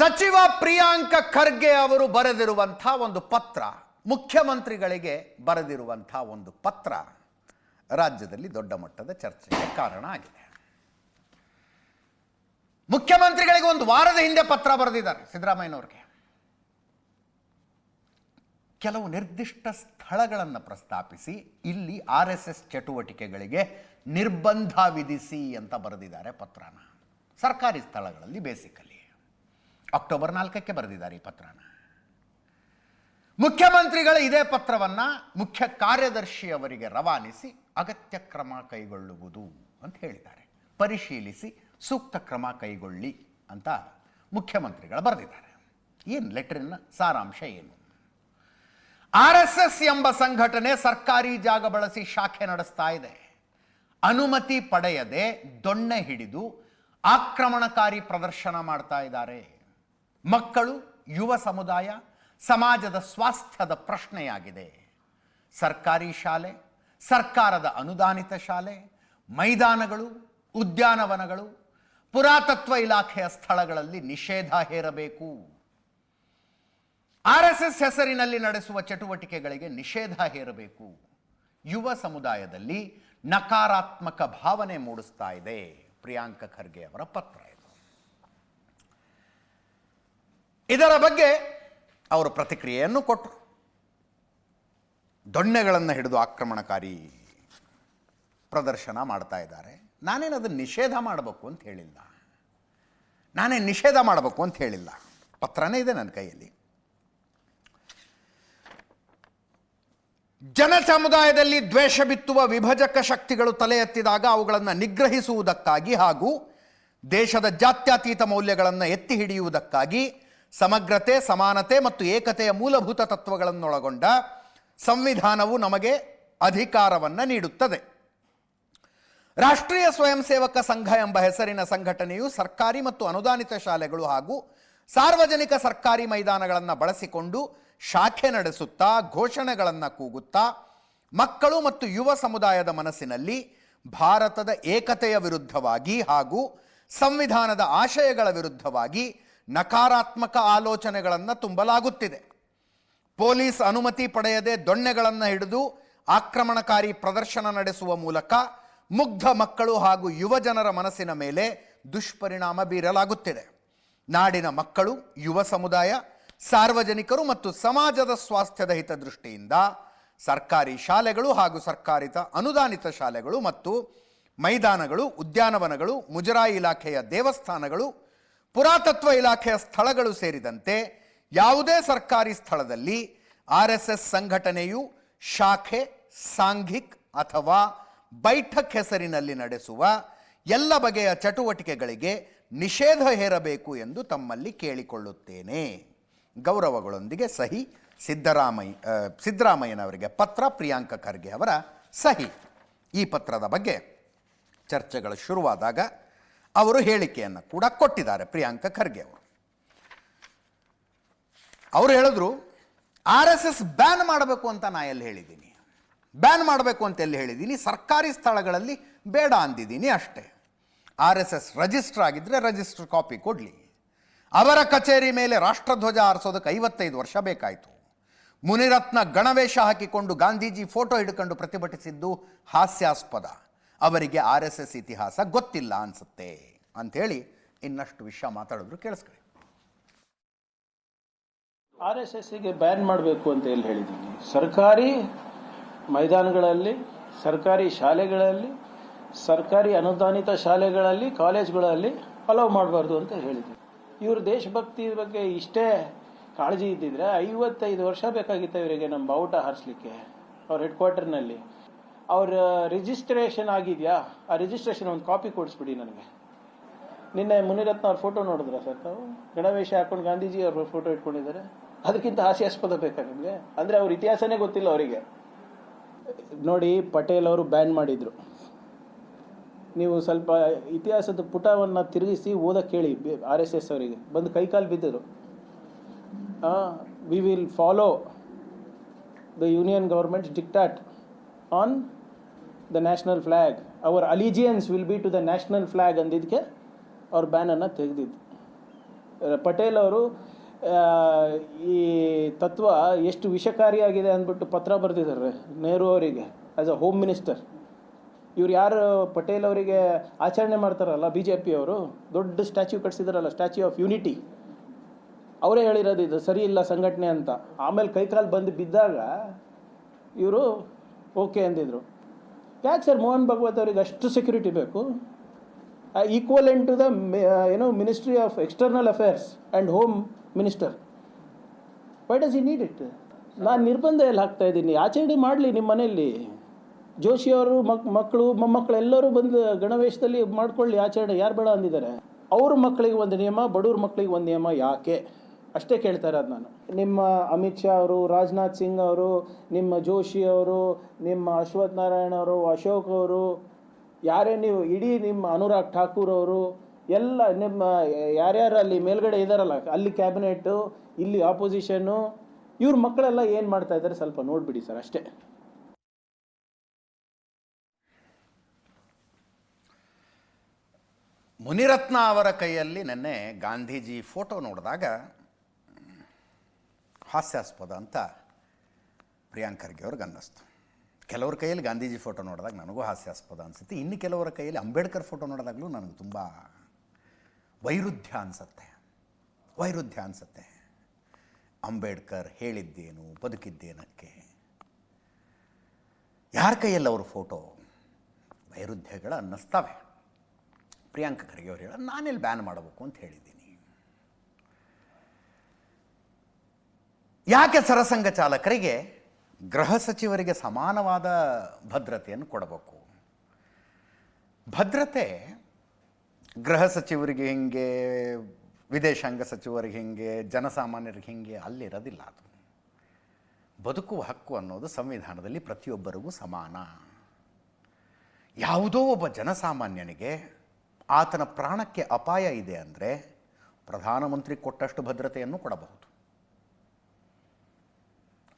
ಸಚಿವ ಪ್ರಿಯಾಂಕ ಖರ್ಗೆ ಅವರು ಬರೆದಿರುವಂಥ ಒಂದು ಪತ್ರ, ಮುಖ್ಯಮಂತ್ರಿಗಳಿಗೆ ಬರೆದಿರುವಂಥ ಒಂದು ಪತ್ರ ರಾಜ್ಯದಲ್ಲಿ ದೊಡ್ಡ ಮಟ್ಟದ ಚರ್ಚೆಗೆ ಕಾರಣ ಆಗಿದೆ. ಮುಖ್ಯಮಂತ್ರಿಗಳಿಗೆ ಒಂದು ವಾರದ ಹಿಂದೆ ಪತ್ರ ಬರೆದಿದ್ದಾರೆ ಸಿದ್ದರಾಮಯ್ಯನವ್ರಿಗೆ. ಕೆಲವು ನಿರ್ದಿಷ್ಟ ಸ್ಥಳಗಳನ್ನು ಪ್ರಸ್ತಾಪಿಸಿ, ಇಲ್ಲಿ ಆರ್ ಎಸ್ ಎಸ್ ಚಟುವಟಿಕೆಗಳಿಗೆ ನಿರ್ಬಂಧ ವಿಧಿಸಿ ಅಂತ ಬರೆದಿದ್ದಾರೆ ಪತ್ರನ. ಸರ್ಕಾರಿ ಸ್ಥಳಗಳಲ್ಲಿ ಬೇಸಿಕಲಿ ಅಕ್ಟೋಬರ್ ನಾಲ್ಕಕ್ಕೆ ಬರೆದಿದ್ದಾರೆ ಈ ಪತ್ರನ. ಮುಖ್ಯಮಂತ್ರಿಗಳ ಇದೇ ಪತ್ರವನ್ನು ಮುಖ್ಯ ಕಾರ್ಯದರ್ಶಿಯವರಿಗೆ ರವಾನಿಸಿ ಅಗತ್ಯ ಕ್ರಮ ಕೈಗೊಳ್ಳುವುದು ಅಂತ ಹೇಳಿದ್ದಾರೆ. ಪರಿಶೀಲಿಸಿ ಸೂಕ್ತ ಕ್ರಮ ಕೈಗೊಳ್ಳಿ ಅಂತ ಮುಖ್ಯಮಂತ್ರಿಗಳು ಬರೆದಿದ್ದಾರೆ. ಏನು ಲೆಟರಿನ ಸಾರಾಂಶ ಏನು? ಆರ್ ಎಸ್ ಎಸ್ ಎಂಬ ಸಂಘಟನೆ ಸರ್ಕಾರಿ ಜಾಗ ಬಳಸಿ ಶಾಖೆ ನಡೆಸ್ತಾ ಇದೆ. ಅನುಮತಿ ಪಡೆಯದೆ ದೊಣ್ಣೆ ಹಿಡಿದು ಆಕ್ರಮಣಕಾರಿ ಪ್ರದರ್ಶನ ಮಾಡ್ತಾ ಇದ್ದಾರೆ. ಮಕ್ಕಳು ಯುವ ಸಮುದಾಯ, ಸಮಾಜದ ಸ್ವಾಸ್ಥ್ಯದ ಪ್ರಶ್ನೆಯಾಗಿದೆ. ಸರ್ಕಾರಿ ಶಾಲೆ, ಸರ್ಕಾರದ ಅನುದಾನಿತ ಶಾಲೆ, ಮೈದಾನಗಳು, ಉದ್ಯಾನವನಗಳು, ಪುರಾತತ್ವ ಇಲಾಖೆಯ ಸ್ಥಳಗಳಲ್ಲಿ ನಿಷೇಧ ಹೇರಬೇಕು. ಆರ್ ಎಸ್ ಹೆಸರಿನಲ್ಲಿ ನಡೆಸುವ ಚಟುವಟಿಕೆಗಳಿಗೆ ನಿಷೇಧ ಹೇರಬೇಕು. ಯುವ ಸಮುದಾಯದಲ್ಲಿ ನಕಾರಾತ್ಮಕ ಭಾವನೆ ಮೂಡಿಸ್ತಾ ಇದೆ. ಪ್ರಿಯಾಂಕ ಖರ್ಗೆ ಅವರ ಪತ್ರ ಇದು ಇದರ ಬಗ್ಗೆ ಅವರು ಪ್ರತಿಕ್ರಿಯೆಯನ್ನು ಕೊಟ್ಟರು. ದೊಣ್ಣೆಗಳನ್ನು ಹಿಡಿದು ಆಕ್ರಮಣಕಾರಿ ಪ್ರದರ್ಶನ ಮಾಡ್ತಾ ಇದ್ದಾರೆ. ನಾನೇನು ಅದನ್ನು ನಿಷೇಧ ಮಾಡಬೇಕು ಅಂತ ಹೇಳಿಲ್ಲ. ನಾನೇ ನಿಷೇಧ ಮಾಡಬೇಕು ಅಂತ ಹೇಳಿಲ್ಲ. ಪತ್ರನೇ ಇದೆ ನನ್ನ ಕೈಯಲ್ಲಿ. ಜನ ಸಮುದಾಯದಲ್ಲಿ ದ್ವೇಷ ಬಿತ್ತುವ ವಿಭಜಕ ಶಕ್ತಿಗಳು ತಲೆ ಎತ್ತಿದಾಗ ಅವುಗಳನ್ನು ನಿಗ್ರಹಿಸುವುದಕ್ಕಾಗಿ ಹಾಗೂ ದೇಶದ ಜಾತ್ಯತೀತ ಮೌಲ್ಯಗಳನ್ನು ಎತ್ತಿ ಹಿಡಿಯುವುದಕ್ಕಾಗಿ ಸಮಗ್ರತೆ, ಸಮಾನತೆ ಮತ್ತು ಏಕತೆಯ ಮೂಲಭೂತ ತತ್ವಗಳನ್ನೊಳಗೊಂಡ ಸಂವಿಧಾನವು ನಮಗೆ ಅಧಿಕಾರವನ್ನು ನೀಡುತ್ತದೆ. ರಾಷ್ಟ್ರೀಯ ಸ್ವಯಂ ಸೇವಕ ಸಂಘ ಎಂಬ ಹೆಸರಿನ ಸಂಘಟನೆಯು ಸರ್ಕಾರಿ ಮತ್ತು ಅನುದಾನಿತ ಶಾಲೆಗಳು ಹಾಗೂ ಸಾರ್ವಜನಿಕ ಸರ್ಕಾರಿ ಮೈದಾನಗಳನ್ನು ಬಳಸಿಕೊಂಡು ಶಾಖೆ ನಡೆಸುತ್ತಾ, ಘೋಷಣೆಗಳನ್ನು ಕೂಗುತ್ತಾ, ಮಕ್ಕಳು ಮತ್ತು ಯುವ ಸಮುದಾಯದ ಮನಸ್ಸಿನಲ್ಲಿ ಭಾರತದ ಏಕತೆಯ ವಿರುದ್ಧವಾಗಿ ಹಾಗೂ ಸಂವಿಧಾನದ ಆಶಯಗಳ ವಿರುದ್ಧವಾಗಿ ನಕಾರಾತ್ಮಕ ಆಲೋಚನೆಗಳನ್ನು ತುಂಬಲಾಗುತ್ತಿದೆ. ಪೊಲೀಸ್ ಅನುಮತಿ ಪಡೆಯದೆ ದೊಣ್ಣೆಗಳನ್ನು ಹಿಡಿದು ಆಕ್ರಮಣಕಾರಿ ಪ್ರದರ್ಶನ ನಡೆಸುವ ಮೂಲಕ ಮುಗ್ಧ ಮಕ್ಕಳು ಹಾಗೂ ಯುವ ಜನರ ಮನಸ್ಸಿನ ಮೇಲೆ ದುಷ್ಪರಿಣಾಮ ಬೀರಲಾಗುತ್ತಿದೆ. ನಾಡಿನ ಮಕ್ಕಳು, ಯುವ ಸಮುದಾಯ, ಸಾರ್ವಜನಿಕರು ಮತ್ತು ಸಮಾಜದ ಸ್ವಾಸ್ಥ್ಯದ ಹಿತದೃಷ್ಟಿಯಿಂದ ಸರ್ಕಾರಿ ಶಾಲೆಗಳು ಹಾಗೂ ಸರ್ಕಾರಿತ ಅನುದಾನಿತ ಶಾಲೆಗಳು ಮತ್ತು ಮೈದಾನಗಳು, ಉದ್ಯಾನವನಗಳು, ಮುಜರಾಯಿ ಇಲಾಖೆಯ ದೇವಸ್ಥಾನಗಳು ಪುರಾತತ್ವ ಇಲಾಖೆಯ ಸ್ಥಳಗಳು ಸೇರಿದಂತೆ ಯಾವುದೇ ಸರ್ಕಾರಿ ಸ್ಥಳದಲ್ಲಿ ಆರ್ ಎಸ್ ಎಸ್ ಸಂಘಟನೆಯು ಶಾಖೆ, ಸಾಂಘಿಕ್ ಅಥವಾ ಬೈಠಕ್ ಹೆಸರಿನಲ್ಲಿ ನಡೆಸುವ ಎಲ್ಲ ಬಗೆಯ ಚಟುವಟಿಕೆಗಳಿಗೆ ನಿಷೇಧ ಹೇರಬೇಕು ಎಂದು ತಮ್ಮಲ್ಲಿ ಕೇಳಿಕೊಳ್ಳುತ್ತೇನೆ. ಗೌರವಗಳೊಂದಿಗೆ ಸಹಿ ಸಿದ್ದರಾಮಯ್ಯ ಸಿದ್ದರಾಮಯ್ಯನವರಿಗೆ ಪತ್ರ, ಪ್ರಿಯಾಂಕ ಖರ್ಗೆ ಅವರ ಸಹಿ. ಈ ಪತ್ರದ ಬಗ್ಗೆ ಚರ್ಚೆಗಳು ಶುರುವಾದಾಗ ಅವರು ಹೇಳಿಕೆಯನ್ನು ಕೂಡ ಕೊಟ್ಟಿದ್ದಾರೆ, ಪ್ರಿಯಾಂಕ ಖರ್ಗೆ ಅವರು. ಅವರು ಹೇಳಿದ್ರು, ಆರ್ ಎಸ್ ಎಸ್ ಬ್ಯಾನ್ ಮಾಡಬೇಕು ಅಂತ ನಾ ಎಲ್ಲಿ ಹೇಳಿದ್ದೀನಿ? ಬ್ಯಾನ್ ಮಾಡಬೇಕು ಅಂತ ಎಲ್ಲಿ ಹೇಳಿದ್ದೀನಿ? ಸರ್ಕಾರಿ ಸ್ಥಳಗಳಲ್ಲಿ ಬೇಡ ಅಂದಿದ್ದೀನಿ ಅಷ್ಟೇ. ಆರ್ ಎಸ್ ಎಸ್ ರಜಿಸ್ಟರ್ ಆಗಿದ್ದರೆ ರಜಿಸ್ಟರ್ ಕಾಪಿ ಕೊಡಲಿ. ಅವರ ಕಚೇರಿ ಮೇಲೆ ರಾಷ್ಟ್ರಧ್ವಜ ಆರಿಸೋದಕ್ಕೆ ಐವತ್ತೈದು ವರ್ಷ ಬೇಕಾಯಿತು. ಮುನಿರತ್ನ ಗಣವೇಶ ಹಾಕಿಕೊಂಡು ಗಾಂಧೀಜಿ ಫೋಟೋ ಹಿಡ್ಕೊಂಡು ಪ್ರತಿಭಟಿಸಿದ್ದು ಹಾಸ್ಯಾಸ್ಪದ. ಅವರಿಗೆ ಆರ್ ಎಸ್ ಎಸ್ ಇತಿಹಾಸ ಗೊತ್ತಿಲ್ಲ ಅನಿಸುತ್ತೆ ಅಂಥೇಳಿ ಇನ್ನಷ್ಟು ವಿಷಯ ಮಾತಾಡಿದ್ರು ಕೇಳಿಸ್ಕೊಳ್ಳಿ. ಆರ್ ಎಸ್ ಎಸ್ಗೆ ಬ್ಯಾನ್ ಮಾಡಬೇಕು ಅಂತ ಎಲ್ಲಿ ಹೇಳಿದ್ದೀನಿ? ಸರ್ಕಾರಿ ಮೈದಾನಗಳಲ್ಲಿ, ಸರ್ಕಾರಿ ಶಾಲೆಗಳಲ್ಲಿ, ಸರ್ಕಾರಿ ಅನುದಾನಿತ ಶಾಲೆಗಳಲ್ಲಿ, ಕಾಲೇಜ್ಗಳಲ್ಲಿ ಅಲೋವ್ ಮಾಡಬಾರ್ದು ಅಂತ ಹೇಳಿದ್ದೀನಿ. ಇವರು ದೇಶಭಕ್ತಿ ಬಗ್ಗೆ ಇಷ್ಟೇ ಕಾಳಜಿ ಇದ್ದಿದ್ರೆ ಐವತ್ತೈದು ವರ್ಷ ಬೇಕಾಗಿತ್ತು ಇವರಿಗೆ ನಮ್ಮ ಬಾವುಟ ಹಾರಿಸ್ಲಿಕ್ಕೆ ಅವ್ರ ಹೆಡ್ ಕ್ವಾರ್ಟರ್ನಲ್ಲಿ ಅವ್ರ ರಿಜಿಸ್ಟ್ರೇಷನ್ ಆಗಿದೆಯಾ? ಆ ರಿಜಿಸ್ಟ್ರೇಷನ್ ಒಂದು ಕಾಪಿ ಕೊಡಿಸ್ಬಿಡಿ ನನಗೆ. ನಿನ್ನೆ ಮುನಿರತ್ನ ಅವ್ರ ಫೋಟೋ ನೋಡಿದ್ರ ಸರ್ ತಾವು? ಗಣವೇಶ ಹಾಕೊಂಡು ಗಾಂಧೀಜಿ ಅವ್ರ ಫೋಟೋ ಇಟ್ಕೊಂಡಿದ್ದಾರೆ. ಅದಕ್ಕಿಂತ ಹಾಸ್ಯಾಸ್ಪದ ಬೇಕಾ ನಿಮಗೆ? ಅಂದರೆ ಅವ್ರ ಇತಿಹಾಸನೇ ಗೊತ್ತಿಲ್ಲ ಅವರಿಗೆ. ನೋಡಿ, ಪಟೇಲ್ ಅವರು ಬ್ಯಾನ್ ಮಾಡಿದರು. ನೀವು ಸ್ವಲ್ಪ ಇತಿಹಾಸದ ಪುಟವನ್ನು ತಿರುಗಿಸಿ ಓದಕ್ಕೆ ಹೇಳಿ ಆರ್ ಎಸ್ ಎಸ್ ಅವರಿಗೆ. ಬಂದು ಕೈಕಾಲು ಬಿದ್ದರು we will follow the union government diktat on the national flag our allegiance will be to the national flag ಅಂದಿದ್ದಕ್ಕೆ ಅವ್ರ ಬ್ಯಾನನ್ನು ತೆಗೆದಿದ್ದು. ಪಟೇಲ್ ಅವರು ಈ ತತ್ವ ಎಷ್ಟು ವಿಷಕಾರಿಯಾಗಿದೆ ಅಂದ್ಬಿಟ್ಟು ಪತ್ರ ಬರೆದಿದ್ದಾರೆ ನೆಹರು ಅವರಿಗೆ ಆ್ಯಸ್ ಅ ಹೋಮ್ ಮಿನಿಸ್ಟರ್ ಇವ್ರು ಯಾರು ಪಟೇಲ್ ಅವರಿಗೆ ಆಚರಣೆ ಮಾಡ್ತಾರಲ್ಲ ಬಿ ಜೆ ಪಿಯವರು ದೊಡ್ಡ ಸ್ಟ್ಯಾಚ್ಯೂ ಕಟ್ಸಿದಾರಲ್ಲ ಸ್ಟ್ಯಾಚ್ಯೂ ಆಫ್ ಯೂನಿಟಿ ಅವರೇ ಹೇಳಿರೋದು ಇದು, ಸರಿ ಇಲ್ಲ ಸಂಘಟನೆ ಅಂತ. ಆಮೇಲೆ ಕೈಕಾಲು ಬಂದು ಬಿದ್ದಾಗ ಇವರು ಓಕೆ ಅಂದಿದ್ರು. ಯಾಕೆ ಸರ್ ಮೋಹನ್ ಭಗವತ್ ಅವರಿಗೆ ಅಷ್ಟು ಸೆಕ್ಯೂರಿಟಿ ಬೇಕು? ಈಕ್ವಲೆಂಟ್ ಟು ದ ಏನೋ ministry of external affairs and home minister why does he need it ನಾನು ನಿರ್ಬಂಧ ಎಲ್ಲಿ ಹಾಕ್ತಾ ಇದ್ದೀನಿ. ಆಚರಣೆ ಮಾಡಲಿ ನಿಮ್ಮ ಮನೆಯಲ್ಲಿ. ಜೋಶಿಯವರು ಮಕ್, ಮಕ್ಕಳು, ಮೊಮ್ಮಕ್ಕಳು ಎಲ್ಲರೂ ಬಂದು ಗಣವೇಶದಲ್ಲಿ ಮಾಡ್ಕೊಳ್ಳಿ ಆಚರಣೆ. ಯಾರು ಬೇಡ ಅಂದಿದ್ದಾರೆ? ಅವ್ರ ಮಕ್ಕಳಿಗೆ ಒಂದು ನಿಯಮ, ಬಡವ್ರ ಮಕ್ಕಳಿಗೆ ಒಂದು ನಿಯಮ ಯಾಕೆ? ಅಷ್ಟೇ ಕೇಳ್ತಾ ಇರೋದು ನಾನು. ನಿಮ್ಮ ಅಮಿತ್ ಶಾ ಅವರು, ರಾಜನಾಥ್ ಸಿಂಗ್ ಅವರು, ನಿಮ್ಮ ಜೋಶಿ ಅವರು, ನಿಮ್ಮ ಅಶ್ವಥ್ ನಾರಾಯಣ ಅವರು, ಅಶೋಕ್ ಅವರು, ಯಾರೇ ನೀವು, ಇಡೀ ನಿಮ್ಮ ಅನುರಾಗ್ ಠಾಕೂರ್ ಅವರು, ಎಲ್ಲ ನಿಮ್ಮ ಯಾರ್ಯಾರು ಅಲ್ಲಿ ಮೇಲ್ಗಡೆ ಇದ್ದಾರಲ್ಲ ಅಲ್ಲಿ ಕ್ಯಾಬಿನೆಟ್ಟು ಇಲ್ಲಿ ಆಪೋಸಿಷನ್ನು, ಇವ್ರ ಮಕ್ಕಳೆಲ್ಲ ಏನು ಮಾಡ್ತಾ ಇದ್ದಾರೆ ಸ್ವಲ್ಪ ನೋಡಿಬಿಡಿ ಸರ್ ಅಷ್ಟೇ. ಮುನಿರತ್ನ ಅವರ ಕೈಯಲ್ಲಿ ನೆನ್ನೆ ಗಾಂಧೀಜಿ ಫೋಟೋ ನೋಡಿದಾಗ ಹಾಸ್ಯಾಸ್ಪದ ಅಂತ ಪ್ರಿಯಾಂಕರ್ಗೆ ಅವ್ರಿಗೆ ಅನ್ನಿಸ್ತು. ಕೆಲವ್ರ ಕೈಯಲ್ಲಿ ಗಾಂಧೀಜಿ ಫೋಟೋ ನೋಡಿದಾಗ ನನಗೂ ಹಾಸ್ಯಾಸ್ಪದ ಅನಿಸುತ್ತೆ. ಇನ್ನು ಕೆಲವರ ಕೈಯಲ್ಲಿ ಅಂಬೇಡ್ಕರ್ ಫೋಟೋ ನೋಡಿದಾಗಲೂ ನನಗೆ ತುಂಬ ವೈರುಧ್ಯ ಅನಿಸುತ್ತೆ. ವೈರುಧ್ಯ ಅನಿಸುತ್ತೆ. ಅಂಬೇಡ್ಕರ್ ಹೇಳಿದ್ದೇನು, ಬದುಕಿದ್ದೇನಕ್ಕೆ? ಯಾರ ಕೈಯಲ್ಲಿ ಅವ್ರ ಫೋಟೋ ವೈರುಧ್ಯಗಳು ಅನ್ನಿಸ್ತವೆ. ಪ್ರಿಯಾಂಕ ಖರ್ಗೆ ಅವ್ರು ಹೇಳ ನಾನೆಲ್ಲಿ ಬ್ಯಾನ್ ಮಾಡಬೇಕು ಅಂತ ಹೇಳಿದ್ದೀನಿ. ಯಾಕೆ ಸರಸಂಘ ಚಾಲಕರಿಗೆ ಗೃಹ ಸಚಿವರಿಗೆ ಸಮಾನವಾದ ಭದ್ರತೆಯನ್ನು ಕೊಡಬೇಕು? ಭದ್ರತೆ ಗೃಹ ಸಚಿವರಿಗೆ ಹಿಂಗೆ, ವಿದೇಶಾಂಗ ಸಚಿವರಿಗೆ ಹಿಂಗೆ, ಜನಸಾಮಾನ್ಯರಿಗೆ ಹಿಂಗೆ ಅಲ್ಲಿರೋದಿಲ್ಲ ಅದು. ಬದುಕುವ ಹಕ್ಕು ಅನ್ನೋದು ಸಂವಿಧಾನದಲ್ಲಿ ಪ್ರತಿಯೊಬ್ಬರಿಗೂ ಸಮಾನ. ಯಾವುದೋ ಒಬ್ಬ ಜನಸಾಮಾನ್ಯನಿಗೆ ಆತನ ಪ್ರಾಣಕ್ಕೆ ಅಪಾಯ ಇದೆ ಅಂದರೆ ಪ್ರಧಾನಮಂತ್ರಿ ಕೊಟ್ಟಷ್ಟು ಭದ್ರತೆಯನ್ನು ಕೊಡಬಹುದು.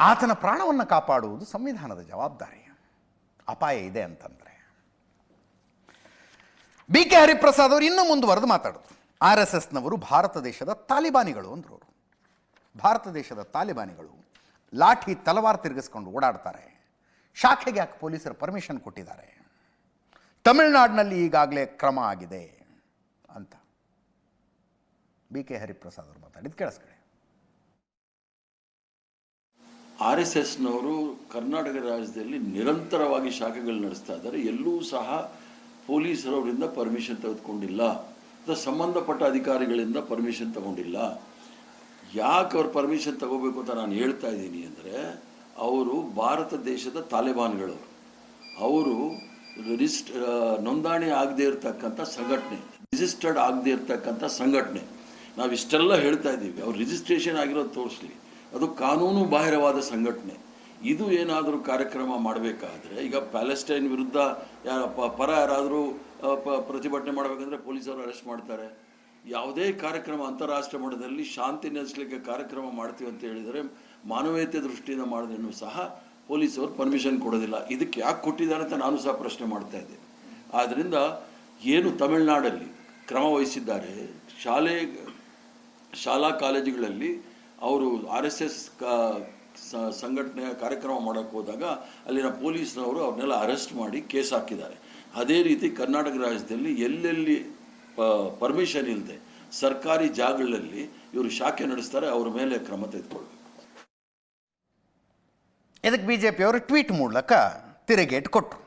ಆತನ ಪ್ರಾಣವನ್ನು ಕಾಪಾಡುವುದು ಸಂವಿಧಾನದ ಜವಾಬ್ದಾರಿ. ಅಪಾಯ ಇದೆ ಅಂತಂದರೆ. ಬಿ ಕೆ ಹರಿಪ್ರಸಾದ್ ಅವರು ಇನ್ನೂ ಮುಂದುವರೆದು ಮಾತಾಡೋದು. ಆರ್ ಎಸ್ ಎಸ್ನವರು ಭಾರತ ದೇಶದ ತಾಲಿಬಾನಿಗಳು ಅಂದರು ಅವರು. ಭಾರತ ದೇಶದ ತಾಲಿಬಾನಿಗಳು ಲಾಠಿ ತಲವಾರು ತಿರುಗಿಸ್ಕೊಂಡು ಓಡಾಡ್ತಾರೆ. ಶಾಖೆಗೆ ಯಾಕೆ ಪೊಲೀಸರು ಪರ್ಮಿಷನ್ ಕೊಟ್ಟಿದ್ದಾರೆ. ತಮಿಳುನಾಡಿನಲ್ಲಿ ಈಗಾಗಲೇ ಕ್ರಮ ಆಗಿದೆ ಅಂತ. ಬಿ ಕೆ ಹರಿಪ್ರಸಾದ್ ಅವರು ಮಾತಾಡಿದ್ದು ಕೇಳಿಸ್ಕೊಳ್ಳಿ. ಆರ್ ಎಸ್ ಎಸ್ನವರು ಕರ್ನಾಟಕ ರಾಜ್ಯದಲ್ಲಿ ನಿರಂತರವಾಗಿ ಶಾಖೆಗಳು ನಡೆಸ್ತಾ ಇದ್ದಾರೆ. ಎಲ್ಲೂ ಸಹ ಪೊಲೀಸರವರಿಂದ ಪರ್ಮಿಷನ್ ತೆಗೆದುಕೊಂಡಿಲ್ಲ. ಅಥವಾ ಸಂಬಂಧಪಟ್ಟ ಅಧಿಕಾರಿಗಳಿಂದ ಪರ್ಮಿಷನ್ ತಗೊಂಡಿಲ್ಲ. ಯಾಕೆ ಅವ್ರು ಪರ್ಮಿಷನ್ ತಗೋಬೇಕು ಅಂತ ನಾನು ಹೇಳ್ತಾ ಇದ್ದೀನಿ ಅಂದರೆ, ಅವರು ಭಾರತ ದೇಶದ ತಾಲಿಬಾನ್ಗಳವರು ಅವರು ರಿಜಿಸ್ಟ್ ನೋಂದಣಿ ಆಗದೇ ಇರತಕ್ಕಂಥ ಸಂಘಟನೆ, ರಿಜಿಸ್ಟರ್ಡ್ ಆಗದೇ ಇರತಕ್ಕಂಥ ಸಂಘಟನೆ. ನಾವು ಇಷ್ಟೆಲ್ಲ ಹೇಳ್ತಾ ಇದ್ದೀವಿ. ಅವ್ರು ರಿಜಿಸ್ಟ್ರೇಷನ್ ಆಗಿರೋದು ತೋರಿಸ್ಲಿ. ಅದು ಕಾನೂನು ಬಾಹಿರವಾದ ಸಂಘಟನೆ. ಇದು ಏನಾದರೂ ಕಾರ್ಯಕ್ರಮ ಮಾಡಬೇಕಾದ್ರೆ, ಈಗ ಪ್ಯಾಲೆಸ್ಟೈನ್ ವಿರುದ್ಧ ಯಾರ ಪರ ಯಾರಾದರೂ ಪ್ರತಿಭಟನೆ ಮಾಡಬೇಕಂದ್ರೆ ಪೊಲೀಸರು ಅರೆಸ್ಟ್ ಮಾಡ್ತಾರೆ. ಯಾವುದೇ ಕಾರ್ಯಕ್ರಮ ಅಂತಾರಾಷ್ಟ್ರೀಯ ಮಟ್ಟದಲ್ಲಿ ಶಾಂತಿ ನೆಲೆಸಲಿಕ್ಕೆ ಕಾರ್ಯಕ್ರಮ ಮಾಡ್ತೀವಿ ಅಂತ ಹೇಳಿದರೆ ಮಾನವೀಯತೆ ದೃಷ್ಟಿಯಿಂದ ಮಾಡಿದ್ರೂ ಸಹ ಪೊಲೀಸರು ಪರ್ಮಿಷನ್ ಕೊಡೋದಿಲ್ಲ. ಇದಕ್ಕೆ ಯಾಕೆ ಕೊಟ್ಟಿದ್ದಾರೆ ಅಂತ ನಾನು ಸಹ ಪ್ರಶ್ನೆ ಮಾಡ್ತಾ ಇದ್ದೆ. ಆದ್ದರಿಂದ ಏನು ತಮಿಳುನಾಡಲ್ಲಿ ಕ್ರಮ ವಹಿಸಿದ್ದಾರೆ, ಶಾಲೆ, ಶಾಲಾ ಕಾಲೇಜುಗಳಲ್ಲಿ ಅವರು ಆರ್ ಎಸ್ ಎಸ್ ಸಂಘಟನೆಯ ಕಾರ್ಯಕ್ರಮ ಮಾಡೋಕ್ಕೆ ಹೋದಾಗ ಅಲ್ಲಿನ ಪೊಲೀಸ್ನವರು ಅವ್ರನ್ನೆಲ್ಲ ಅರೆಸ್ಟ್ ಮಾಡಿ ಕೇಸ್ ಹಾಕಿದ್ದಾರೆ. ಅದೇ ರೀತಿ ಕರ್ನಾಟಕ ರಾಜ್ಯದಲ್ಲಿ ಎಲ್ಲೆಲ್ಲಿ ಪರ್ಮಿಷನ್ ಇಲ್ಲದೆ ಸರ್ಕಾರಿ ಜಾಗಗಳಲ್ಲಿ ಇವರು ಶಾಖೆ ನಡೆಸ್ತಾರೆ, ಅವ್ರ ಮೇಲೆ ಕ್ರಮ ತೆಗೆದುಕೊಳ್ಬೇಕು. ಇದಕ್ಕೆ ಬಿ ಜೆ ಪಿಯವರು ಟ್ವೀಟ್ ಮೂಲಕ ತಿರುಗೇಟ್ ಕೊಟ್ಟರು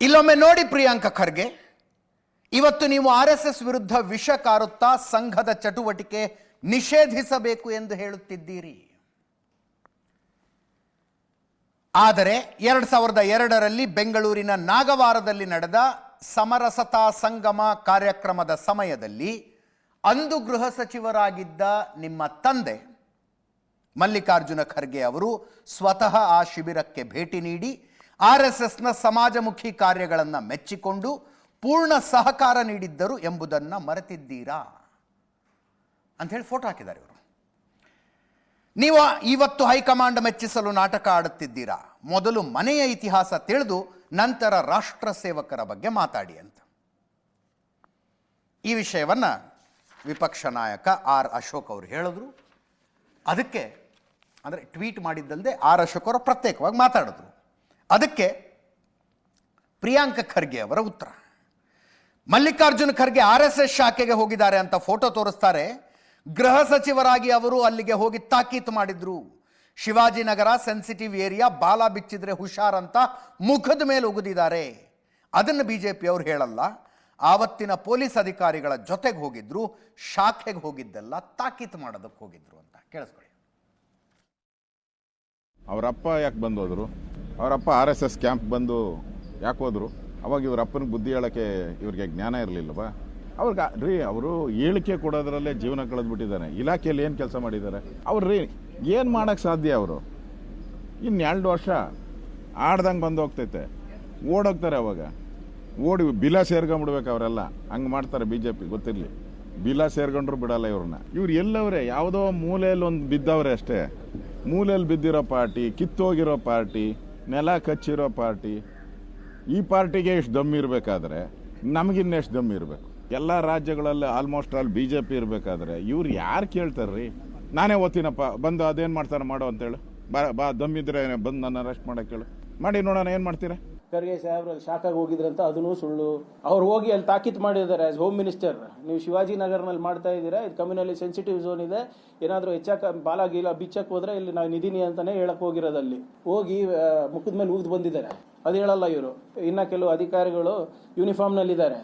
ಇಲ್ಲೊಮ್ಮೆ ನೋಡಿ ಪ್ರಿಯಾಂಕ ಖರ್ಗೆ, ಇವತ್ತು ನೀವು ಆರ್ ಎಸ್ ಎಸ್ ವಿರುದ್ಧ ವಿಷ ಕಾರುತ್ತಾ ಸಂಘದ ಚಟುವಟಿಕೆ ನಿಷೇಧಿಸಬೇಕು ಎಂದು ಹೇಳುತ್ತಿದ್ದೀರಿ. ಆದರೆ ಎರಡು ಸಾವಿರದ ಎರಡರಲ್ಲಿ ಬೆಂಗಳೂರಿನ ನಾಗವಾರದಲ್ಲಿ ನಡೆದ ಸಮರಸತಾ ಸಂಗಮ ಕಾರ್ಯಕ್ರಮದ ಸಮಯದಲ್ಲಿ ಅಂದು ಗೃಹ ಸಚಿವರಾಗಿದ್ದ ನಿಮ್ಮ ತಂದೆ ಮಲ್ಲಿಕಾರ್ಜುನ ಖರ್ಗೆ ಅವರು ಸ್ವತಃ ಆ ಶಿಬಿರಕ್ಕೆ ಭೇಟಿ ನೀಡಿ ಆರ್ ಎಸ್ ಎಸ್ನ ಸಮಾಜಮುಖಿ ಕಾರ್ಯಗಳನ್ನು ಮೆಚ್ಚಿಕೊಂಡು ಪೂರ್ಣ ಸಹಕಾರ ನೀಡಿದ್ದರು ಎಂಬುದನ್ನು ಮರೆತಿದ್ದೀರಾ? ಅಂಥೇಳಿ ಫೋಟೋ ಹಾಕಿದ್ದಾರೆ ಇವರು. ನೀವು ಇವತ್ತು ಹೈಕಮಾಂಡ್ ಮೆಚ್ಚಿಸಲು ನಾಟಕ ಆಡುತ್ತಿದ್ದೀರಾ? ಮೊದಲು ಮನೆಯ ಇತಿಹಾಸ ತಿಳಿದು ನಂತರ ರಾಷ್ಟ್ರ ಸೇವಕರ ಬಗ್ಗೆ ಮಾತಾಡಿ ಅಂತ. ಈ ವಿಷಯವನ್ನ ವಿಪಕ್ಷ ನಾಯಕ ಆರ್ ಅಶೋಕ್ ಅವರು ಹೇಳಿದ್ರು. ಅದಕ್ಕೆ ಅಂದರೆ ಟ್ವೀಟ್ ಮಾಡಿದ್ದಲ್ಲದೆ ಆರ್ ಅಶೋಕ್ ಅವರು ಪ್ರತ್ಯೇಕವಾಗಿ ಮಾತಾಡಿದ್ರು. ಅದಕ್ಕೆ ಪ್ರಿಯಾಂಕ ಖರ್ಗೆ ಅವರ ಉತ್ತರ. Mallikarjuna Kharge R S S ಶಾಖೆಗೆ ಹೋಗಿದ್ದಾರೆ ಅಂತ ಫೋಟೋ ತೋರಿಸ್ತಾರೆ. ಗೃಹ ಸಚಿವರಾಗಿ ಅವರು ಅಲ್ಲಿಗೆ ಹೋಗಿ ತಾಕೀತು ಮಾಡಿದ್ರು. ಶಿವಾಜಿನಗರ ಸೆನ್ಸಿಟಿವ್ ಏರಿಯಾ ಬಾಲ ಬಿಚ್ಚಿದ್ರೆ ಹುಷಾರ್ ಅಂತ ಮುಖದ ಮೇಲೆ ಉಗಿದಿದ್ದಾರೆ. ಅದನ್ನು ಬಿಜೆಪಿ ಅವರು ಹೇಳಲ್ಲ. ಆವತ್ತಿನ ಪೊಲೀಸ್ ಅಧಿಕಾರಿಗಳ ಜೊತೆಗೆ ಹೋಗಿದ್ರು, ಶಾಖೆಗೆ ಹೋಗಿದ್ದೆಲ್ಲ ತಾಕೀತು ಮಾಡೋದಕ್ಕೆ ಹೋಗಿದ್ರು ಅಂತ ಕೇಳಿಸ್ಕೊಳ್ಳಿ. ಅವರಪ್ಪ ಯಾಕೆ ಬಂದು ಹೋದರು ಅವರಪ್ಪ ಆರ್ ಎಸ್ ಎಸ್ ಕ್ಯಾಂಪ್ ಬಂದು ಯಾಕೆ ಹೋದರು? ಅವಾಗ ಇವರಪ್ಪನಿಗೆ ಬುದ್ಧಿ ಹೇಳೋಕ್ಕೆ ಇವ್ರಿಗೆ ಜ್ಞಾನ ಇರಲಿಲ್ಲವಾ? ಅವ್ರಿಗೆ ರೀ, ಅವರು ಹೇಳಿಕೆ ಕೊಡೋದ್ರಲ್ಲೇ ಜೀವನ ಕಳೆದ್ಬಿಟ್ಟಿದ್ದಾರೆ. ಇಲಾಖೆಯಲ್ಲಿ ಏನು ಕೆಲಸ ಮಾಡಿದ್ದಾರೆ? ಅವ್ರು ರೀ, ಏನು ಮಾಡೋಕ್ಕೆ ಸಾಧ್ಯ ಅವರು? ಇನ್ನು ಎರಡು ವರ್ಷ ಆಡ್ದಂಗೆ ಬಂದು ಹೋಗ್ತೈತೆ. ಓಡೋಗ್ತಾರೆ ಅವಾಗ. ಓಡಿ ಬಿಲ ಸೇರ್ಕೊಂಡ್ಬಿಡ್ಬೇಕು ಅವರೆಲ್ಲ. ಹಂಗೆ ಮಾಡ್ತಾರೆ ಬಿ ಜೆ ಪಿ ಗೊತ್ತಿರಲಿ. ಬಿಲ ಸೇರ್ಕೊಂಡ್ರು ಬಿಡಲ್ಲ ಇವ್ರನ್ನ. ಇವ್ರು ಎಲ್ಲವ್ರೆ ಯಾವುದೋ ಮೂಲೆಯಲ್ಲಿ ಒಂದು ಬಿದ್ದವ್ರೆ ಅಷ್ಟೇ. ಮೂಲೆಯಲ್ಲಿ ಬಿದ್ದಿರೋ ಪಾರ್ಟಿ, ಕಿತ್ತೋಗಿರೋ ಪಾರ್ಟಿ, ನೆಲ ಕಚ್ಚಿರೋ ಪಾರ್ಟಿ. ಈ ಪಾರ್ಟಿಗೆ ಎಷ್ಟು ದಮ್ಮಿ ಇರಬೇಕಾದ್ರೆ ನಮಗಿನ್ನೆಷ್ಟು ದಮ್ಮಿ ಇರಬೇಕು. ಎಲ್ಲ ರಾಜ್ಯಗಳಲ್ಲಿ almost all B J P ಇರಬೇಕಾದ್ರೆ ಇವ್ರು ಯಾರು ಕೇಳ್ತಾರ್ರಿ? ನಾನೇ ಓದ್ತೀನಪ್ಪ, ಬಂದು ಅದೇನು ಮಾಡ್ತಾರೆ ಮಾಡೋ ಅಂತೇಳು. ಬಾ ಬಾ, ದಮ್ಮಿದ್ರೆ ಬಂದು ನನ್ನ ಅರೆಸ್ಟ್ ಮಾಡಕ್ಕೆ ಹೇಳು ಮಾಡಿ ನೋಡೋಣ, ಏನು ಮಾಡ್ತೀರಾ? ಖರ್ಗೆ ಸಾಹೇಬ್ರು ಶಾಖಾಗಿ ಹೋಗಿದ್ರಂತ ಅದನ್ನು ಸುಳ್ಳು. ಅವ್ರು ಹೋಗಿ ಅಲ್ಲಿ ತಾಕೀತ್ ಮಾಡಿದ್ದಾರೆ ಆಸ್ ಹೋಮ್ ಮಿನಿಸ್ಟರ್ ನೀವು ಶಿವಾಜಿ ನಗರ್ನಲ್ಲಿ ಮಾಡ್ತಾ ಇದ್ದೀರಾ? ಇದು ಕಮ್ಯುನಲ್ಲಿ ಸೆನ್ಸಿಟಿವ್ ಝೋನ್ ಇದೆ. ಏನಾದರೂ ಹೆಚ್ಚಾಕ ಬಾಲ ಗೀಲ ಬಿಚ್ಚಕ್ಕೆ ಹೋದ್ರೆ ಇಲ್ಲಿ ನಾವು ನಿಧಿನಿ ಅಂತಲೇ ಹೇಳಕ್ಕೆ ಹೋಗಿರೋದಲ್ಲಿ. ಹೋಗಿ ಮುಖದ ಮೇಲೆ ಉಗ್ದು ಬಂದಿದ್ದಾರೆ. ಅದು ಹೇಳಲ್ಲ ಇವರು. ಇನ್ನು ಕೆಲವು ಅಧಿಕಾರಿಗಳು ಯೂನಿಫಾರ್ಮ್ನಲ್ಲಿದ್ದಾರೆ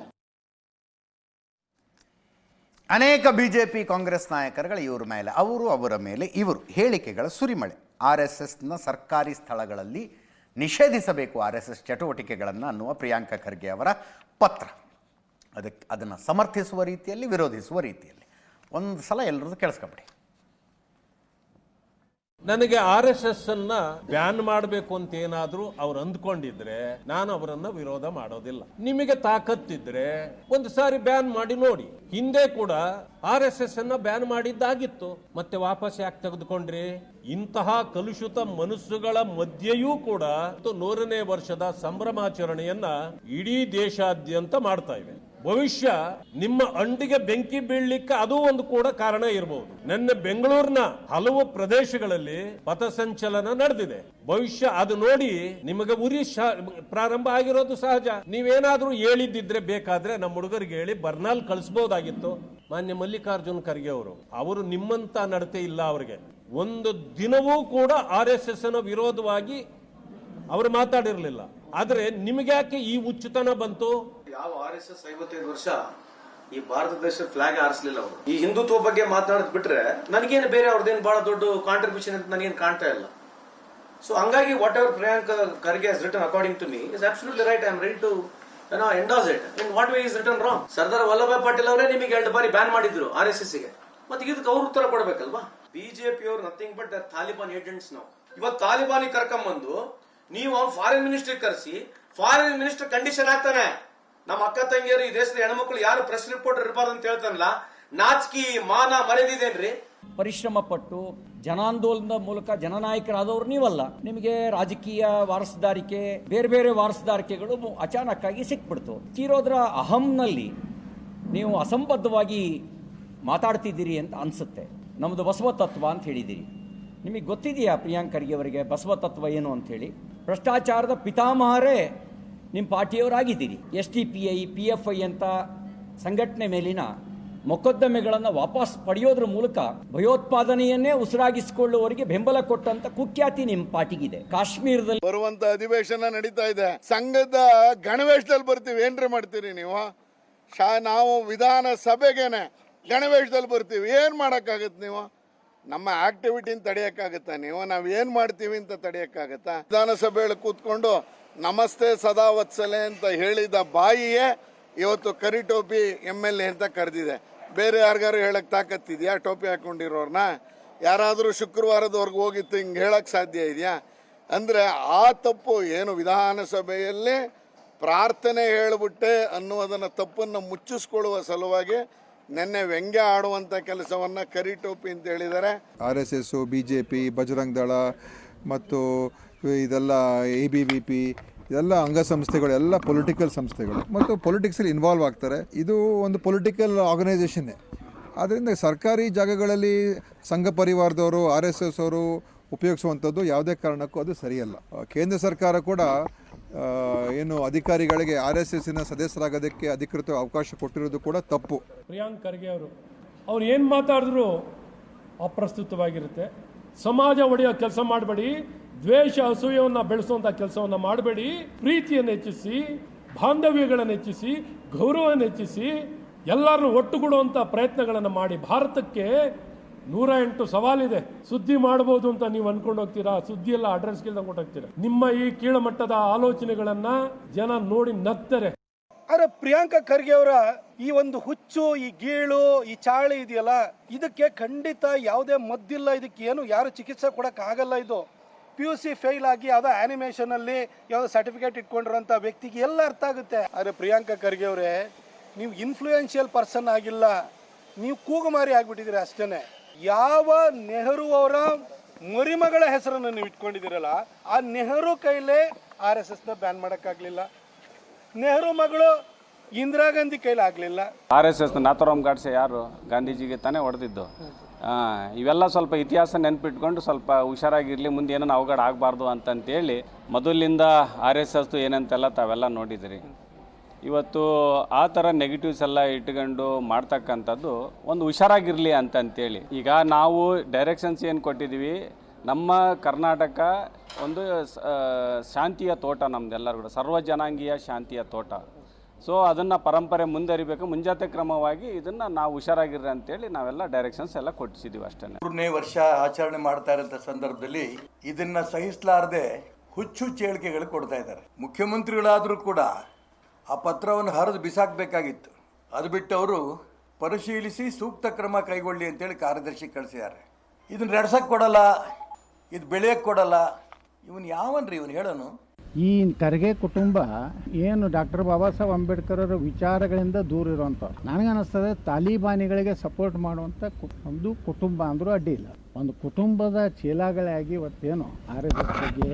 ಅನೇಕ ಬಿ ಜೆ ಪಿ ಕಾಂಗ್ರೆಸ್ ನಾಯಕರುಗಳು ಇವ್ರ ಮೇಲೆ, ಅವರು ಅವರ ಮೇಲೆ ಇವರು ಹೇಳಿಕೆಗಳ ಸುರಿಮಳೆ. ಆರ್ ಎಸ್ ಎಸ್ನ ಸರ್ಕಾರಿ ಸ್ಥಳಗಳಲ್ಲಿ ನಿಷೇಧಿಸಬೇಕು ಆರ್ ಎಸ್ ಎಸ್ ಚಟುವಟಿಕೆಗಳನ್ನು ಅನ್ನುವ ಪ್ರಿಯಾಂಕ ಖರ್ಗೆ ಅವರ ಪತ್ರ. ಅದಕ್ಕೆ ಅದನ್ನು ಸಮರ್ಥಿಸುವ ರೀತಿಯಲ್ಲಿ, ವಿರೋಧಿಸುವ ರೀತಿಯಲ್ಲಿ. ಒಂದು ಸಲ ಎಲ್ಲರದ್ದು ಕೇಳಿಸ್ಕೊಬಿಡಿ. ನನಗೆ ಆರ್ ಎಸ್ ಎಸ್ ಅನ್ನ ಬ್ಯಾನ್ ಮಾಡಬೇಕು ಅಂತ ಏನಾದ್ರೂ ಅವ್ರು ಅಂದ್ಕೊಂಡಿದ್ರೆ ನಾನು ಅವರನ್ನ ವಿರೋಧ ಮಾಡೋದಿಲ್ಲ. ನಿಮಗೆ ತಾಕತ್ತಿದ್ರೆ ಒಂದು ಸಾರಿ ಬ್ಯಾನ್ ಮಾಡಿ ನೋಡಿ. ಹಿಂದೆ ಕೂಡ ಆರ್ ಎಸ್ ಎಸ್ ಅನ್ನ ಬ್ಯಾನ್ ಮಾಡಿದ್ದಾಗಿತ್ತು. ಮತ್ತೆ ವಾಪಸ್ ಯಾಕೆ ತೆಗೆದುಕೊಂಡ್ರಿ? ಇಂತಹ ಕಲುಷಿತ ಮನಸ್ಸುಗಳ ಮಧ್ಯೆಯೂ ಕೂಡ ನೂರನೇ ವರ್ಷದ ಸಂಭ್ರಮಾಚರಣೆಯನ್ನ ಇಡೀ ದೇಶಾದ್ಯಂತ ಮಾಡ್ತಾ ಇವೆ. ಭವಿಷ್ಯ ನಿಮ್ಮ ಅಂಡಿಗೆ ಬೆಂಕಿ ಬೀಳ್ಲಿಕ್ಕೆ ಅದು ಒಂದು ಕೂಡ ಕಾರಣ ಇರಬಹುದು ನನ್ನ ಬೆಂಗಳೂರಿನ ಹಲವು ಪ್ರದೇಶಗಳಲ್ಲಿ ಪಥಸಂಚಲನ ನಡೆದಿದೆ. ಭವಿಷ್ಯ ಅದು ನೋಡಿ ನಿಮಗೆ ಉರಿ ಪ್ರಾರಂಭ ಆಗಿರೋದು ಸಹಜ. ನೀವೇನಾದ್ರೂ ಹೇಳಿದ್ದಿದ್ರೆ ಬೇಕಾದ್ರೆ ನಮ್ಮ ಹುಡುಗರಿಗೆ ಹೇಳಿ ಬರ್ನಾಲ್ ಕಳಿಸಬಹುದಾಗಿತ್ತು ಮಾನ್ಯ ಮಲ್ಲಿಕಾರ್ಜುನ್ ಖರ್ಗೆ ಅವರು ಅವರು ನಿಮ್ಮಂತ ನಡತೆ ಇಲ್ಲ ಅವರಿಗೆ. ಒಂದು ದಿನವೂ ಕೂಡ ಆರ್ ಎಸ್ ವಿರೋಧವಾಗಿ ಅವರು ಮಾತಾಡಿರಲಿಲ್ಲ. ಆದರೆ ನಿಮ್ಗ್ಯಾಕೆ ಈ ಹುಚ್ಚುತನ ಬಂತು? ಯಾವ ಆರ್ ಎಸ್ ಎಸ್ ಐವತ್ತೈದು ವರ್ಷ ಈ ಭಾರತ ದೇಶದ ಫ್ಲಾಗ್ ಆರಿಸಲಿಲ್ಲ ಅವರು. ಈ ಹಿಂದುತ್ವ ಬಗ್ಗೆ ಮಾತನಾಡದ್ ಬಿಟ್ರೆ ನನಗೇನು ಬೇರೆ ಅವ್ರದ್ದೇನು ಬಹಳ ದೊಡ್ಡ ಕಾಂಟ್ರಿಬ್ಯೂಷನ್ ಅಂತ ನನಗೇನು ಕಾಣ್ತಾ ಇಲ್ಲ. ಸೊ ಹಂಗಾಗಿ what ever Priyank Kharge has written according to me is absolutely right I am ready to endorse it in what way is written wrong Sardar Vallabhbhai Patel ಅವರೇ ನಿಮಗೆ ಎರಡು ಬಾರಿ ಬ್ಯಾನ್ ಮಾಡಿದ್ರು ಆರ್ ಎಸ್ ಎಸ್ಗೆ. ಮತ್ತೆ ಇದಕ್ಕೆ ಅವ್ರ ಉತ್ತರ ಕೊಡಬೇಕಲ್ವಾ? ಬಿಜೆಪಿ ಅವರು ನಥಿಂಗ್ ಬಟ್ ತಾಲಿಬಾನ್ ಏಜೆಂಟ್ಸ್ ನಾವು ಇವತ್ತು ತಾಲಿಬಾನಿ ಕರ್ಕೊಂಬಂದು ನೀವು ಫಾರಿನ್ ಮಿನಿಸ್ಟರ್ ಕರೆಸಿ ಫಾರಿನ್ ಮಿನಿಸ್ಟರ್ ಕಂಡೀಷನ್ ಆಗ್ತಾನೆ. ನಮ್ಮ ಅಕ್ಕ ತಂಗಿಯರು ಈ ದೇಶದ ಹೆಣ್ಮಕ್ಳು ಯಾರು ಪ್ರೆಸ್ ರಿಪೋರ್ಟರ್ ಇರಬಾರ್ದು ಅಂತ ಹೇಳ್ತಾನಲ್ಲ, ನಾಚಿಕಿ ಮಾನ ಮರೆದಿದೆನ್ರಿ? ಪರಿಶ್ರಮ ಪಟ್ಟು ಜನಾಂದೋಲನದ ಮೂಲಕ ಜನನಾಯಕರಾದವರು ನೀವಲ್ಲ. ನಿಮಗೆ ರಾಜಕೀಯ ವಾರಸುದಾರಿಕೆ, ಬೇರೆ ಬೇರೆ ವಾರಸುದಾರಿಕೆಗಳು ಅಚಾನಕ್ ಆಗಿ ಸಿಕ್ಬಿಡ್ತು. ತೀರೋದ್ರ ಅಹಂನಲ್ಲಿ ನೀವು ಅಸಂಬದ್ಧವಾಗಿ ಮಾತಾಡ್ತಿದ್ದೀರಿ ಅಂತ ಅನಿಸುತ್ತೆ. ನಮ್ಮದು ಬಸವ ತತ್ವ ಅಂತ ಹೇಳಿದ್ದೀರಿ. ನಿಮಗೆ ಗೊತ್ತಿದೆಯಾ ಪ್ರಿಯಾಂಕ್ ಅವರಿಗೆ ಬಸವ ತತ್ವ ಏನು ಅಂತ ಹೇಳಿ? ಭ್ರಷ್ಟಾಚಾರದ ಪಿತಾಮಹರೇ ನಿಮ್ಮ ಪಾರ್ಟಿಯವರಾಗಿದ್ದೀರಿ. S D P I, P F I ಅಂತ ಸಂಘಟನೆ ಮೇಲಿನ ಮೊಕದ್ದಮೆಗಳನ್ನು ವಾಪಸ್ ಪಡೆಯೋದ್ರ ಮೂಲಕ ಭಯೋತ್ಪಾದನೆಯನ್ನೇ ಉಸಿರಾಗಿಸಿಕೊಳ್ಳುವವರಿಗೆ ಬೆಂಬಲ ಕೊಟ್ಟಂತ ಕುಖ್ಯಾತಿ ನಿಮ್ಮ ಪಾರ್ಟಿಗಿದೆ. ಕಾಶ್ಮೀರದಲ್ಲಿ ಬರುವಂತ ಅಧಿವೇಶನ ನಡೀತಾ ಇದೆ. ಸಂಘದ ಗಣವೇಶದಲ್ಲಿ ಬರ್ತೀವಿ. ಏನ್ರಿ ಮಾಡ್ತೀರಿ ನೀವು? ಶಾ, ನಾವು ವಿಧಾನ ಸಭೆಗೇನೆ ಗಣವೇಶದಲ್ಲಿ ಬರ್ತೀವಿ. ಏನ್ ಮಾಡಕ್ಕಾಗತ್ತೆ ನೀವು? ನಮ್ಮ ಆಕ್ಟಿವಿಟಿನ ತಡೆಯಕ್ಕಾಗತ್ತಾ ನೀವು? ನಾವ್ ಏನ್ ಮಾಡ್ತೀವಿ ಅಂತ ತಡೆಯಕ್ಕಾಗತ್ತಾ? ವಿಧಾನಸಭೆಯಲ್ಲಿ ಕೂತ್ಕೊಂಡು ನಮಸ್ತೆ ಸದಾ ವತ್ಸಲೆ ಅಂತ ಹೇಳಿದ ಬಾಯಿಯೇ ಇವತ್ತು ಕರಿ ಟೋಪಿ ಎಂ ಎಲ್ ಎ ಅಂತ ಕರೆದಿದೆ. ಬೇರೆ ಯಾರಿಗಾರು ಹೇಳಕ್ ತಾಕತ್ತಿದ್ಯಾ? ಟೋಪಿ ಹಾಕೊಂಡಿರೋರ್ನ? ಯಾರಾದರೂ ಶುಕ್ರವಾರದವರೆಗೂ ಹೋಗಿತ್ತು, ಹಿಂಗೆ ಹೇಳಕ್ ಸಾಧ್ಯ ಇದೆಯಾ? ಅಂದ್ರೆ ಆ ತಪ್ಪು ಏನು ವಿಧಾನಸಭೆಯಲ್ಲಿ ಪ್ರಾರ್ಥನೆ ಹೇಳಿಬಿಟ್ಟೆ ಅನ್ನುವುದನ್ನ ತಪ್ಪನ್ನು ಮುಚ್ಚಿಸ್ಕೊಳ್ಳುವ ಸಲುವಾಗಿ ನಿನ್ನೆ ವ್ಯಂಗ್ಯ ಆಡುವಂತ ಕೆಲಸವನ್ನ ಕರಿ ಟೋಪಿ ಅಂತ ಹೇಳಿದ್ದಾರೆ. R S S B J P, Bajrang Dal ಮತ್ತು ಇದೆಲ್ಲ ಎ ಬಿ ವಿ ಪಿ ಇದೆಲ್ಲ ಅಂಗಸಂಸ್ಥೆಗಳು, ಎಲ್ಲ ಪೊಲಿಟಿಕಲ್ ಸಂಸ್ಥೆಗಳು ಮತ್ತು ಪೊಲಿಟಿಕ್ಸಲ್ಲಿ ಇನ್ವಾಲ್ವ್ ಆಗ್ತಾರೆ. ಇದು ಒಂದು ಪೊಲಿಟಿಕಲ್ ಆರ್ಗನೈಸೇಷನ್ನೇ ಆದ್ದರಿಂದ ಸರ್ಕಾರಿ ಜಾಗಗಳಲ್ಲಿ ಸಂಘ ಪರಿವಾರದವರು ಆರ್ ಎಸ್ ಎಸ್ ಅವರು ಉಪಯೋಗಿಸುವಂಥದ್ದು ಯಾವುದೇ ಕಾರಣಕ್ಕೂ ಅದು ಸರಿಯಲ್ಲ. ಕೇಂದ್ರ ಸರ್ಕಾರ ಕೂಡ ಏನು ಅಧಿಕಾರಿಗಳಿಗೆ ಆರ್ ಎಸ್ ಎಸ್ಸಿನ ಸದಸ್ಯರಾಗೋದಕ್ಕೆ ಅಧಿಕೃತ ಅವಕಾಶ ಕೊಟ್ಟಿರೋದು ಕೂಡ ತಪ್ಪು. ಪ್ರಿಯಾಂಕ್ ಖರ್ಗೆ ಅವರು, ಅವ್ರು ಏನು ಮಾತಾಡಿದ್ರು ಅಪ್ರಸ್ತುತವಾಗಿರುತ್ತೆ. ಸಮಾಜ ಒಡೆಯೋ ಕೆಲಸ ಮಾಡಬೇಡಿ. ದ್ವೇಷ ಅಸೂಯವನ್ನು ಬೆಳೆಸುವಂಥ ಕೆಲಸವನ್ನು ಮಾಡಬೇಡಿ. ಪ್ರೀತಿಯನ್ನು ಹೆಚ್ಚಿಸಿ, ಬಾಂಧವ್ಯಗಳನ್ನು ಹೆಚ್ಚಿಸಿ, ಗೌರವವನ್ನು ಹೆಚ್ಚಿಸಿ, ಎಲ್ಲರನ್ನು ಒಟ್ಟುಗೂಡುವಂಥ ಪ್ರಯತ್ನಗಳನ್ನು ಮಾಡಿ. ಭಾರತಕ್ಕೆ ನೂರ ಎಂಟು ಸವಾಲಿದೆ. ಸುದ್ದಿ ಮಾಡಬಹುದು ಅಂತ ನೀವು ಅನ್ಕೊಂಡು ಹೋಗ್ತೀರಾ? ಸುದ್ದಿ ಎಲ್ಲ ಅಡ್ರೆಸ್ ಕೊಟ್ಟೋಗ್ತೀರಾ ನಿಮ್ಮ ಈ ಕೀಳಮಟ್ಟದ ಆಲೋಚನೆಗಳನ್ನ ಜನ ನೋಡಿ ನಗ್ತಾರೆ. ಅರೆ, ಪ್ರಿಯಾಂಕಾ ಖರ್ಗೆ ಅವರ ಈ ಒಂದು ಹುಚ್ಚು, ಈ ಗೀಳು, ಈ ಚಾಳಿ ಇದೆಯಲ್ಲ, ಇದಕ್ಕೆ ಖಂಡಿತ ಯಾವುದೇ ಮದ್ದಿಲ್ಲ. ಇದಕ್ಕೆ ಏನು, ಯಾರು ಚಿಕಿತ್ಸೆ ಕೊಡಕ್ ಆಗಲ್ಲ ಇದು. ಪಿ ಯು ಸಿ ಫೇಲ್ ಆಗಿ ಯಾವುದೋ ಅಲ್ಲಿ ಯಾವುದೋ ಸರ್ಟಿಫಿಕೇಟ್ ಇಟ್ಕೊಂಡಿರೋಂಥ ವ್ಯಕ್ತಿಗೆ ಎಲ್ಲ ಅರ್ಥ ಆಗುತ್ತೆ. ಆದರೆ ಪ್ರಿಯಾಂಕಾ ಖರ್ಗೆ ಅವರೇ, ನೀವು ಇನ್ಫ್ಲೂಯೆನ್ಷಿಯಲ್ ಪರ್ಸನ್ ಆಗಿಲ್ಲ, ನೀವು ಕೂಗುಮಾರಿ ಆಗಿಬಿಟ್ಟಿದ್ದೀರಿ ಅಷ್ಟೇ ಯಾವ ನೆಹರು ಅವರ ಮರಿಮಗಳ ಹೆಸರನ್ನು ನೀವು ಇಟ್ಕೊಂಡಿದ್ದೀರಲ್ಲ, ಆ ನೆಹರು ಕೈಲೇ ಆರ್ ಎಸ್ ಎಸ್ನ ಬ್ಯಾನ್ ಮಾಡೋಕ್ಕಾಗಲಿಲ್ಲ. ನೆಹರು ಮಗಳು ಇಂದಿರಾ ಗಾಂಧಿ ಕೈಲಿ ಆಗಲಿಲ್ಲ. R S S Nathuram Godse ಯಾರು? ಗಾಂಧೀಜಿಗೆ ತಾನೇ ಹೊಡೆದಿದ್ದು. ಇವೆಲ್ಲ ಸ್ವಲ್ಪ ಇತಿಹಾಸ ನೆನ್ಪಿಟ್ಕೊಂಡು ಸ್ವಲ್ಪ ಹುಷಾರಾಗಿರಲಿ, ಮುಂದೆ ಏನೋ ಅವಘಡ ಆಗಬಾರ್ದು ಅಂತಂತೇಳಿ ಮೊದಲಿಂದ ಆರ್ ಎಸ್ ಎಸ್ ಏನಂತೆಲ್ಲ ತಾವೆಲ್ಲ ನೋಡಿದಿರಿ. ಇವತ್ತು ಆ ಥರ ನೆಗೆಟಿವ್ಸ್ ಎಲ್ಲ ಇಟ್ಕೊಂಡು ಮಾಡ್ತಕ್ಕಂಥದ್ದು ಒಂದು ಹುಷಾರಾಗಿರಲಿ ಅಂತಂತೇಳಿ. ಈಗ ನಾವು ಡೈರೆಕ್ಷನ್ಸ್ ಏನು ಕೊಟ್ಟಿದ್ದೀವಿ? ನಮ್ಮ ಕರ್ನಾಟಕ ಒಂದು ಶಾಂತಿಯ ತೋಟ ನಮ್ದೆಲ್ಲರೂ ಕೂಡ ಸರ್ವಜನಾಂಗೀಯ ಶಾಂತಿಯ ತೋಟ. ಸೊ ಅದನ್ನು ಪರಂಪರೆ ಮುಂದರಿಬೇಕು ಮುಂಜಾತೆ ಕ್ರಮವಾಗಿ ಇದನ್ನು ನಾವು ಹುಷಾರಾಗಿರ್ರಿ ಅಂತೇಳಿ ನಾವೆಲ್ಲ ಡೈರೆಕ್ಷನ್ಸ್ ಎಲ್ಲ ಕೊಟ್ಟಿಸಿದ್ದೀವಿ ಅಷ್ಟೇ ಮೂರನೇ ವರ್ಷ ಆಚರಣೆ ಮಾಡ್ತಾ ಇರೋಂಥ ಸಂದರ್ಭದಲ್ಲಿ ಇದನ್ನ ಸಹಿಸಲಾರದೆ ಹುಚ್ಚು ಹೇಳಿಕೆಗಳು ಕೊಡ್ತಾ ಇದ್ದಾರೆ. ಮುಖ್ಯಮಂತ್ರಿಗಳಾದರೂ ಕೂಡ ಆ ಪತ್ರವನ್ನು ಹರಿದು ಬಿಸಾಕಬೇಕಾಗಿತ್ತು. ಅದು ಬಿಟ್ಟು ಅವರು ಪರಿಶೀಲಿಸಿ ಸೂಕ್ತ ಕ್ರಮ ಕೈಗೊಳ್ಳಿ ಅಂತೇಳಿ ಕಾರ್ಯದರ್ಶಿ ಕಳಿಸಿದ್ದಾರೆ. ಇದನ್ನ ನಡ್ಸಕ್ಕೆ ಕೊಡಲ್ಲ, ಇದು ಬೆಳೆಯಕ್ಕೆ ಕೊಡಲ್ಲ. ಇವನು ಯಾವನ್ರಿ ಇವನು ಹೇಳೋನು? ಈ ಖರ್ಗೆ ಕುಟುಂಬ ಏನು ಡಾಕ್ಟರ್ ಬಾಬಾ ಸಾಹೇಬ್ ಅಂಬೇಡ್ಕರ್ ಅವರ ವಿಚಾರಗಳಿಂದ ದೂರ ಇರುವಂಥವ್ರು ನನಗನ್ನಿಸ್ತದೆ ತಾಲಿಬಾನಿಗಳಿಗೆ ಸಪೋರ್ಟ್ ಮಾಡುವಂಥ ಒಂದು ಕುಟುಂಬ ಅಂದರೂ ಅಡ್ಡಿ ಇಲ್ಲ. ಒಂದು ಕುಟುಂಬದ ಚೀಲಾಗಳಾಗಿ ಇವತ್ತೇನು ಆರ್ ಎಸ್ ಎಸ್ ಬಗ್ಗೆ,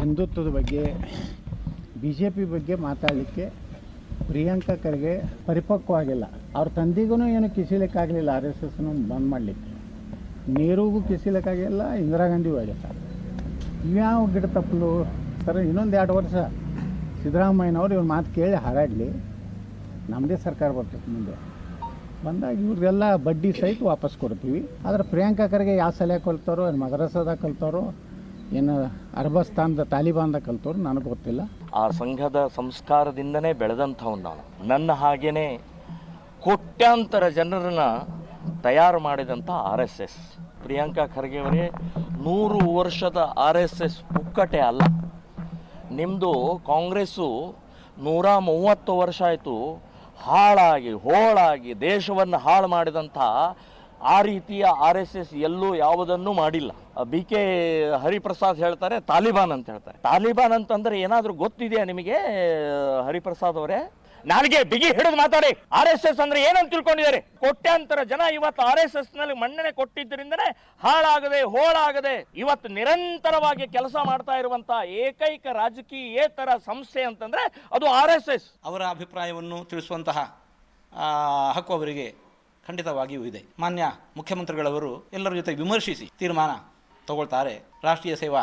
ಹಿಂದುತ್ವದ ಬಗ್ಗೆ ಬಿ ಜೆ ಪಿ ಬಗ್ಗೆ ಮಾತಾಡಲಿಕ್ಕೆ ಪ್ರಿಯಾಂಕಾ ಖರ್ಗೆ ಪರಿಪಕ್ವವಾಗಿಲ್ಲ. ಅವ್ರ ತಂದಿಗೂ ಏನು ಕಿಸಿಲಿಕ್ಕಾಗಲಿಲ್ಲ, ಆರ್ ಎಸ್ ಎಸ್ನ ಬಂದ್ ಮಾಡಲಿಕ್ಕೆ. ನೆಹರುಗೂ ಕಿಸಿಲಿಕ್ಕಾಗಿಲ್ಲ ಇಂದಿರಾ ಗಾಂಧಿಗೂ ಆಗಿಲ್ಲ ಇವ್ಯಾವ ಗಿಡ ತಪ್ಪಲು ಸರ್, ಇನ್ನೊಂದು ಎರಡು ವರ್ಷ. ಸಿದ್ದರಾಮಯ್ಯನವ್ರು ಇವ್ರ ಮಾತು ಕೇಳಿ ಹಾರಾಡಲಿ. ನಮ್ಮದೇ ಸರ್ಕಾರ ಬರ್ತೈತೆ ಮುಂದೆ. ಬಂದಾಗ ಇವ್ರಿಗೆಲ್ಲ ಬಡ್ಡಿ ಸಹಿತ ವಾಪಸ್ ಕೊಡ್ತೀವಿ. ಆದರೆ ಪ್ರಿಯಾಂಕಾ ಖರ್ಗೆ ಯಾವ ಸಲಹೆ ಕಲ್ತಾರೋ ಏನು ಮದ್ರಸಾದಾಗ ಕಲ್ತಾರೋ ಏನು ಅರಬಸ್ತಾನದ ತಾಲಿಬಾನ್ದಾಗ ಕಲ್ತವ್ರು ನನಗೆ ಗೊತ್ತಿಲ್ಲ. ಆ ಸಂಘದ ಸಂಸ್ಕಾರದಿಂದನೇ ಬೆಳೆದಂಥವ್ನು ನಾನು. ನನ್ನ ಹಾಗೇನೆ ಕೋಟ್ಯಾಂತರ ಜನರನ್ನ ತಯಾರು ಮಾಡಿದಂಥ R S S. Priyanka Kharge ಅವರೇ ನೂರು ವರ್ಷದ ಆರ್ ಎಸ್ ಎಸ್ ಪುಕ್ಕಟೆ ಅಲ್ಲ. ನಿಮ್ಮದು ಕಾಂಗ್ರೆಸ್ಸು ನೂರ ಮೂವತ್ತು ವರ್ಷ ಆಯಿತು ಹಾಳಾಗಿ, ಹೋಳಾಗಿ ದೇಶವನ್ನು ಹಾಳು ಮಾಡಿದಂಥ ಆ ರೀತಿಯ ಆರ್ ಎಸ್ ಎಸ್ ಎಲ್ಲೂ ಯಾವುದನ್ನು ಮಾಡಿಲ್ಲ. ಬಿ ಕೆ ಹರಿಪ್ರಸಾದ್ ಹೇಳ್ತಾರೆ, ತಾಲಿಬಾನ್ ಅಂತ ಹೇಳ್ತಾರೆ. ತಾಲಿಬಾನ್ ಅಂತಂದ್ರೆ ಏನಾದರೂ ಗೊತ್ತಿದೆಯಾ ನಿಮಗೆ, ಹರಿಪ್ರಸಾದ್ ಅವರೇ? ನಾಲ್ಗೆ ಬಿಗಿ ಹಿಡಿದು ಮಾತಾಡಿ. ಆರ್ ಎಸ್ ಎಸ್ ಅಂದ್ರೆ ಏನಂತ ತಿಳ್ಕೊಂಡಿದ್ದಾರೆ? ಕೋಟ್ಯಾಂತರ ಜನ ಇವತ್ತು ಆರ್ ಎಸ್ ಎಸ್ನಲ್ಲಿ ಮನ್ನಣೆ ಕೊಟ್ಟಿದ್ದರಿಂದನೇ ಹಾಳಾಗದೆ, ಹೋಳಾಗದೆ ಇವತ್ತು ನಿರಂತರವಾಗಿ ಕೆಲಸ ಮಾಡ್ತಾ ಇರುವಂತಹ ಏಕೈಕ ರಾಜಕೀಯೇತರ ಸಂಸ್ಥೆ ಅಂತಂದ್ರೆ ಅದು ಆರ್ ಎಸ್ ಎಸ್ ಅವರ ಅಭಿಪ್ರಾಯವನ್ನು ತಿಳಿಸುವಂತಹ ಹಕ್ಕು ಅವರಿಗೆ ಖಂಡಿತವಾಗಿಯೂ ಇದೆ. ಮಾನ್ಯ ಮುಖ್ಯಮಂತ್ರಿಗಳವರು ಎಲ್ಲರ ಜೊತೆ ವಿಮರ್ಶಿಸಿ ತೀರ್ಮಾನ ತಗೊಳ್ತಾರೆ. ರಾಷ್ಟ್ರೀಯ ಸೇವಾ